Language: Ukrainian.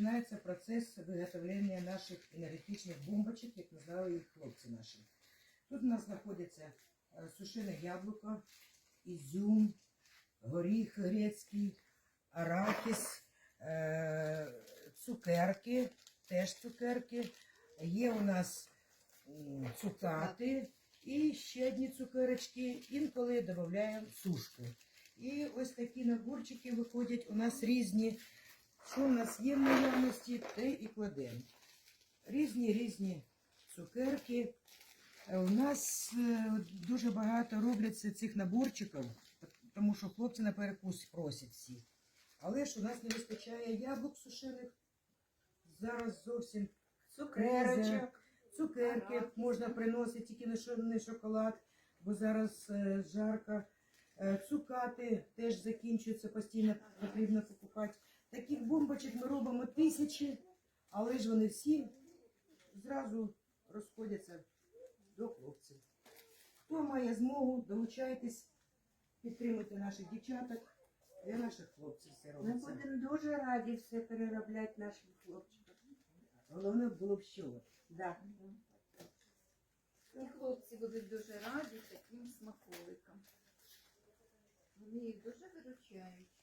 починається процес виготовлення наших енергетичних бомбочок, як називали їх хлопці наші. Тут у нас знаходиться е, сушене яблуко, ізюм, горіх грецький, арахіс, е, цукерки, теж цукерки. Є у нас цукати і ще одні цукерочки. Інколи додаємо сушку. І ось такі наборчики виходять у нас різні. Що у нас є в наявності, те і кладемо. Різні різні цукерки. Е, У нас е, дуже багато робляться цих наборчиків, тому що хлопці на перекус просять всі. Але ж у нас не вистачає яблук сушених. Зараз зовсім Цукерочок. цукерки можна приносити, тільки не шоколад, бо зараз е, жарко. Цукати теж закінчуються, постійно потрібно покупати. Таких бомбочок ми робимо тисячі, але ж вони всі зразу розходяться до хлопців. Хто має змогу, долучайтесь, підтримуйте наших дівчаток і наших хлопців. Все Ми робиться. будемо дуже раді все переробляти нашим хлопчикам. Головне було б що. Да. І хлопці будуть дуже раді таким смаколикам. Вони їх дуже виручають.